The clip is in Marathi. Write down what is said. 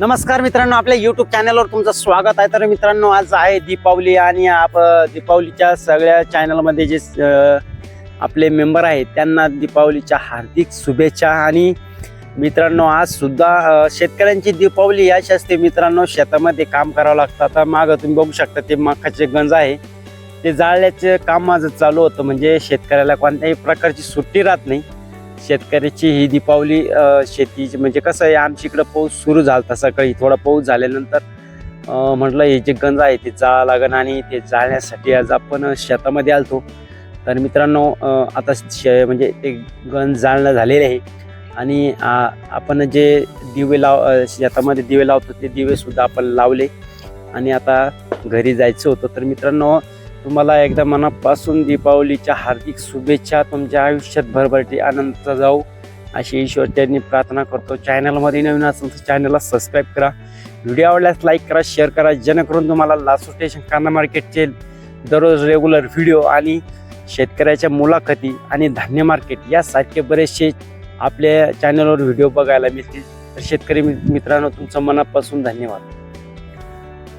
नमस्कार मित्रांनो आपल्या युट्यूब चॅनलवर तुमचं स्वागत आहे. तर मित्रांनो आज आहे दीपावली आणि आप दीपावलीच्या सगळ्या चॅनलमध्ये जे आपले मेंबर आहेत त्यांना दीपावलीच्या हार्दिक शुभेच्छा. आणि मित्रांनो आज सुद्धा शेतकऱ्यांची दीपावली अशी असते. मित्रांनो शेतामध्ये काम करावं लागतं. आता मागं तुम्ही बघू शकता ते मखाचे गंज आहे. ते जाळण्याचे काम माझं चालू होतं. म्हणजे शेतकऱ्याला कोणत्याही प्रकारची सुट्टी राहत नाही. शेतकऱ्याची ही दीपावली शेतीची म्हणजे कसं आहे आमच्या इकडं पाऊस सुरू झाला होता सकाळी. थोडा पाऊस झाल्यानंतर म्हटलं हे जे गंज आहे ते जाळा लागण आणि ते जाळण्यासाठी आज आपण शेतामध्ये आलतो. तर मित्रांनो आता शे म्हणजे ते गंज जाळणं झालेले आहे आणि आपण जे दिवे लाव शेतामध्ये दिवे लावतो ते दिवेसुद्धा आपण लावले आणि आता घरी जायचं होतं. तर मित्रांनो तुम्हाला एकदा मनापासून दीपावलीच्या हार्दिक शुभेच्छा तुमच्या आयुष्यात भरभरटी आनंद जाऊ. अशी ईश्वरच्यांनी प्रार्थना करतो. चॅनलमध्ये नवीन असेल तर चॅनलला सबस्क्राईब करा. व्हिडिओ आवडल्यास लाईक करा शेअर करा. जेणेकरून तुम्हाला लासू स्टेशन कांदा मार्केटचे दररोज रेग्युलर व्हिडिओ आणि शेतकऱ्याच्या मुलाखती आणि धान्य मार्केट यासारखे बरेचसे आपल्या चॅनलवर व्हिडिओ बघायला मिळतील. तर शेतकरी मित्रांनो तुमचं मनापासून धन्यवाद.